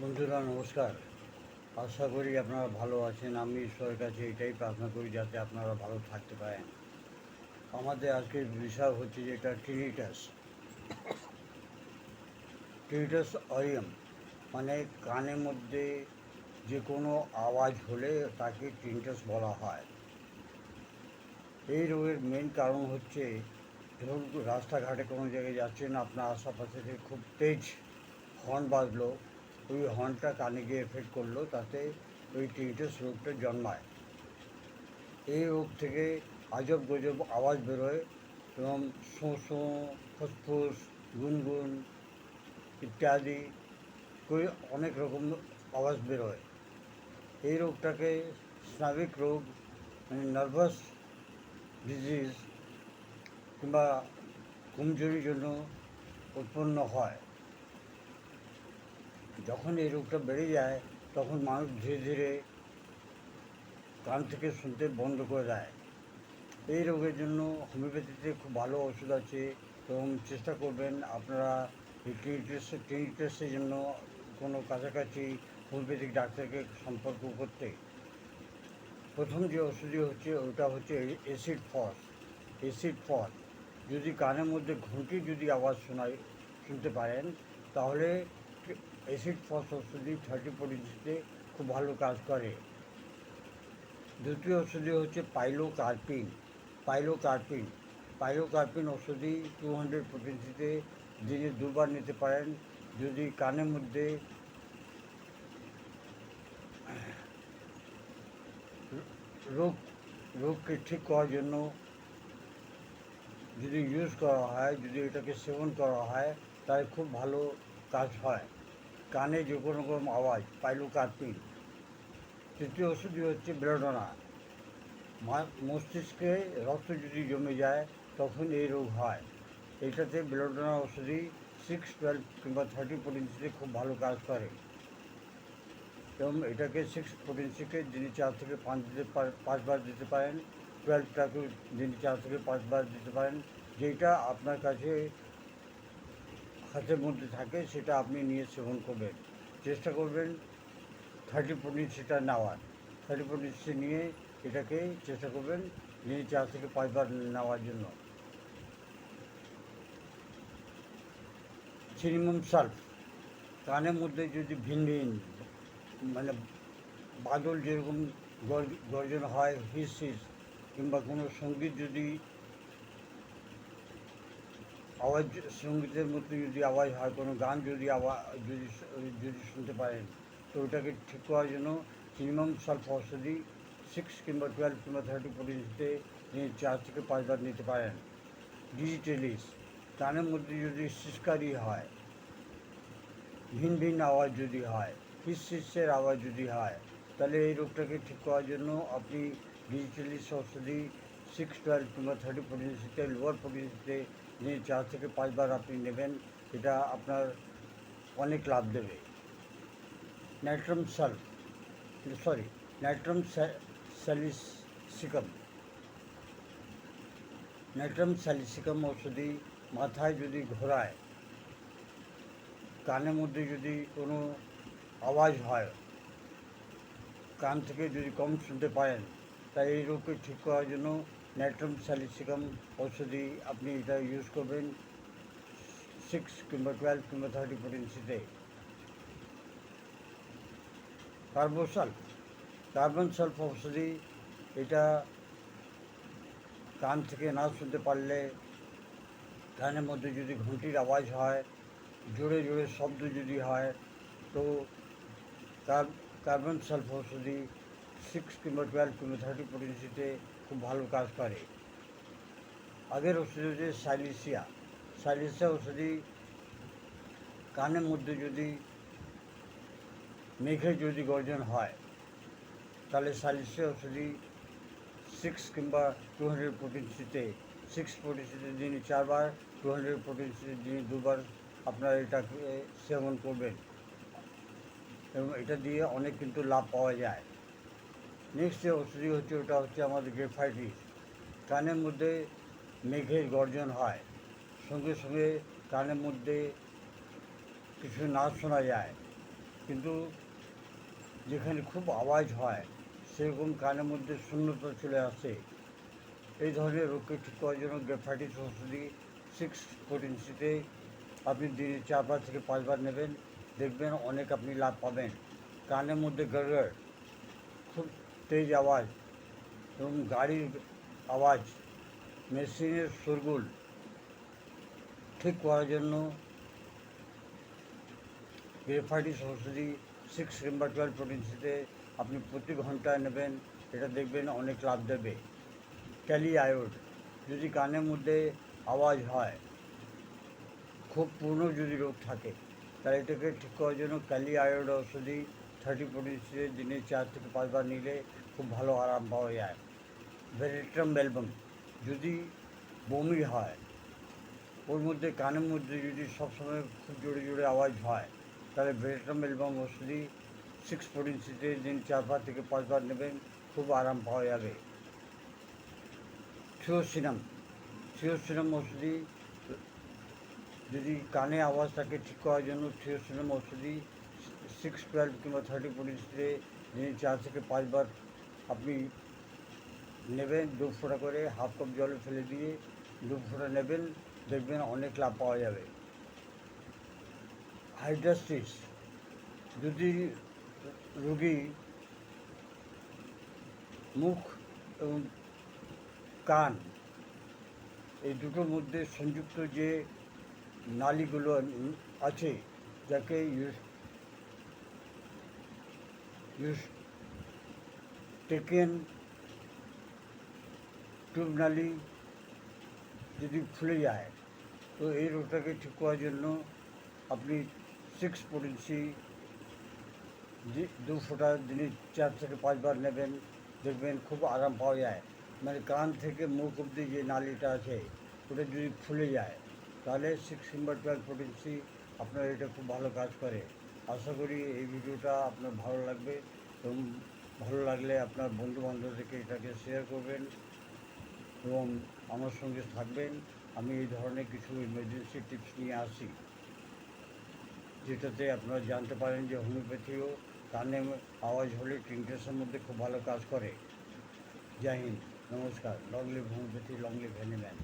বন্ধুরা, নমস্কার। আশা করি আপনারা ভালো আছেন। আমি ঈশ্বরের কাছে এটাই প্রার্থনা করি যাতে আপনারা ভালো থাকতে পারেন। আমাদের আজকের বিষয় হচ্ছে যেটা টিনিটাস টিনিটাস অরিয়াম মানে কানের মধ্যে যে কোনো আওয়াজ হলে তাকে টিনিটাস বলা হয়। এই রোগের মেন কারণ হচ্ছে, ধরুন রাস্তাঘাটে কোনো জায়গায় যাচ্ছেন, আপনার আশেপাশে খুব তেজ হর্ন বাজলো ওই হর্নটা কানে গিয়ে এফেক্ট করল, তাতে ওই টিনিটাস রোগটা জন্মায়। এই রোগ থেকে আজব গজব আওয়াজ বেরোয় এবং শোঁ শোঁ ফুসফুস, গুনগুন ইত্যাদি করে অনেক রকম আওয়াজ বেরোয়। এই রোগটাকে স্নাবিক রোগ মানে নার্ভাস ডিজিজ কিংবা কমজোরির জন্য উৎপন্ন হয়। যখন এই রোগটা বেড়ে যায়, তখন মানুষ ধীরে ধীরে কান থেকে শুনতে বন্ধ করে দেয়। এই রোগের জন্য হোমিওপ্যাথিতে খুব ভালো ওষুধ আছে এবং চেষ্টা করবেন আপনারা এই টিনিটাস টিনিটাসের জন্য কোনো কাছাকাছি হোমিওপ্যাথিক ডাক্তারকে সম্পর্ক করতে। প্রথম যে ওষুধই হচ্ছে, ওটা হচ্ছে অ্যাসিড ফস অ্যাসিড ফস। যদি কানের মধ্যে ঘুঁটি যদি আওয়াজ শোনায়, শুনতে পারেন, তাহলে অ্যাসিড ফস ওষুধই থার্টি পরিস্থিতিতে খুব ভালো কাজ করে। দ্বিতীয় ওষুধি হচ্ছে পাইলো কার্পিন পাইলো কার্পিন ওষুধি টু হান্ড্রেড পটেন্সিতে দিনে দুবার নিতে পারেন। যদি কানের মধ্যে রোগ, রোগকে ঠিক করার জন্য যদি ইউজ করা হয়, যদি এটাকে সেবন করা হয়, তাহলে খুব ভালো কাজ হয়। কানে যে কোনো রকম আওয়াজ, পাইলো কার্পিন তৃতীয় ওষুধই হচ্ছে বেলোডোনা মস্তিষ্কে রক্ত যদি জমে যায়, তখন এই রোগ হয়। এটাতে বেলোডোনা ওষুধই সিক্স টুয়েলভ কিংবা থার্টি পোটেন্সিতে খুব ভালো কাজ করে। এবং এটাকে সিক্স পোটেন্সিকে দিনে চার থেকে পাঁচ দিতে পাঁচবার দিতে পারেন। টুয়েলভটাকে দিনে চার থেকে পাঁচবার দিতে পারেন। যেটা আপনার কাছে হাতের মধ্যে থাকে, সেটা আপনি নিয়ে সেবন করবেন। চেষ্টা করবেন থার্টি পটেন্সিটা নেওয়ার। থার্টি পটেন্সি নিয়ে এটাকে চেষ্টা করবেন দিনে চার থেকে পাঁচবার নেওয়ার জন্য। সিনিমাম সাল্ফ কানের মধ্যে যদি ভিন ভিন মানে বাদল যেরকম গর্জন হয় হিস হিস কিংবা কোনো সংগীত যদি আওয়াজ সঙ্গীতের মতো যদি আওয়াজ হয়, কোনো গান যদি আওয়াজ যদি শ- যদি শুনতে পারেন, তো ওটাকে ঠিক করার জন্য মিনিমাম সালফ ঔষধি সিক্স কিংবা টুয়েলভ কিংবা থার্টি পর্যন্ত চার থেকে পাঁচবার নিতে পারেন। ডিজিটালিস কানের মধ্যে যদি সিসকারি হয়, ভিন ভিন আওয়াজ যদি হয় হিস হিসের আওয়াজ যদি হয়, তাহলে এই রোগটাকে ঠিক করার জন্য আপনি ডিজিটালিস ঔষধি সিক্স টুয়েলভ কিংবা থার্টি পটেন্সিতে লোয়ার পটেন্সিতে নিয়ে চার থেকে পাঁচবার আপনি নেবেন, এটা আপনার অনেক লাভ দেবে। নাইট্রাম সালফ সরি, নাইট্রাম স্যালিসিকাম নাইট্রাম স্যালিসিকাম ওষুধি মাথায় যদি ঘোরায় কানের মধ্যে যদি কোনো আওয়াজ হয়, কান থেকে যদি কম শুনতে পারেন তাই এই রোগকে ঠিক করার জন্য নাইট্রাম স্যালিসিকাম ঔষধি আপনি এটা ইউজ করবেন সিক্স কিংবা টুয়েলভ কিংবা থার্টি পটেন্সিতে কার্বোসাল্ফ কার্বন সালফ ঔষধি, এটা কান থেকে না শুনতে পারলে কানের মধ্যে যদি ঘুঁটির আওয়াজ হয়, জোরে জোরে শব্দ যদি হয়, তো কার্বন সালফ ঔষধি সিক্স কিংবা টুয়েলভ কিংবা থার্টি পটেন্সিতে খুব ভালো কাজ করে। আগের ওষুধ হচ্ছে সাইলিসিয়া সাইলিসিয়া ওষুধি কানের মধ্যে যদি মেঘে যদি গর্জন হয়, তাহলে সাইলিসিয়া ওষুধি সিক্স কিংবা টু হান্ড্রেড পটেন্সিতে সিক্স পটেন্সিতে দিনে চারবার টু হান্ড্রেড পটেন্সিতে দিনে দুবার আপনারা এটাকে সেবন করবেন। এবং এটা দিয়ে অনেক কিন্তু লাভ পাওয়া যায়। নেক্সট যে ওষুধি হচ্ছে ওটা হচ্ছে আমাদের গ্রেফাইটিস কানের মধ্যে মেঘের গর্জন হয়। সঙ্গে সঙ্গে কানের মধ্যে কিছু না শোনা যায়। কিন্তু যেখানে খুব আওয়াজ হয়, সেরকম কানের মধ্যে শূন্যতা চলে আসে। এই ধরনের রোগকে ঠিক করার জন্য গ্রেফাইটিস ওষুধি সিক্স পোটেন্সিতে আপনি দিনে চারবার থেকে পাঁচবার নেবেন। দেখবেন অনেক আপনি লাভ পাবেন। কানের মধ্যে গড়গড়। খুব তেজ আওয়াজ এবং গাড়ির আওয়াজ, মেশিনের শোরগোল ঠিক করার জন্য গ্রেফাইটিস ওষুধি সিক্স কিংবা টুয়েলভ পোটেন্সিতে আপনি প্রতি ঘন্টায় নেবেন। এটা দেখবেন অনেক লাভ দেবে। ক্যালি আয়োড যদি কানের মধ্যে আওয়াজ হয়, খুব পূর্ণ যদি রোগ থাকে, তাহলে এটাকে ঠিক করার জন্য ক্যালি আয়োড ওষুধি থার্টি পোটেন্সিতে দিনে চার থেকে পাঁচবার নিলে খুব ভালো আরাম পাওয়া যায়। ভেরিট্রাম অ্যালবাম যদি বমি হয়, ওর মধ্যে কানের মধ্যে যদি সবসময় খুব জোরে জোরে আওয়াজ হয়, তাহলে ভেরিট্রাম অ্যালবাম ওষুধি সিক্স পোটেন্সিতে দিন চারবার থেকে পাঁচবার নেবেন, খুব আরাম পাওয়া যাবে। থিওসিনাম থিওসিনাম ওষুধি যদি কানে আওয়াজ থাকে ঠিক করার জন্য থিওসিনাম ওষুধি সিক্স টুয়েলভ কিংবা থার্টি পোটেন্সিতে দিনে চার থেকে পাঁচবার আপনি নেবেন, দু ফোঁটা করে হাফ কাপ জলে ফেলে দিয়ে দু ফোঁটা নেবেন, দেখবেন অনেক লাভ পাওয়া যাবে। হাইড্রাস্টিস যদি রুগী মুখ এবং কান এই দুটোর মধ্যে সংযুক্ত যে নালীগুলো আছে, যাকে ইউস ইউস টেকেন টিউব নালী যদি ফুলে যায় তো এই রোগটাকে ঠিক করার জন্য আপনি সিক্স পোটেন্সি দু ফোঁটা দিনে চার থেকে পাঁচবার নেবেন দেখবেন খুব আরাম পাওয়া যায় মানে কান থেকে মুখ অব্দি যে নালীটা আছে ওটা যদি ফুলে যায় তাহলে সিক্স কিংবা টুয়েলভ পোটেন্সি আপনার এটা খুব ভালো কাজ করে আশা করি এই ভিডিওটা আপনার ভালো লাগবে এবং ভালো লাগলে আপনার বন্ধু বান্ধবদেরকে এটাকে শেয়ার করবেন এবং আমার সঙ্গে থাকবেন। আমি এই ধরনের কিছু ইমার্জেন্সি টিপস নিয়ে আসি, যেটাতে আপনারা জানতে পারেন যে হোমিওপ্যাথিও কানে আওয়াজ হলে টিনটাসের মধ্যে খুব ভালো কাজ করে। জয় হিন্দ, নমস্কার long live homeopathy long live ভ্যানিম্যান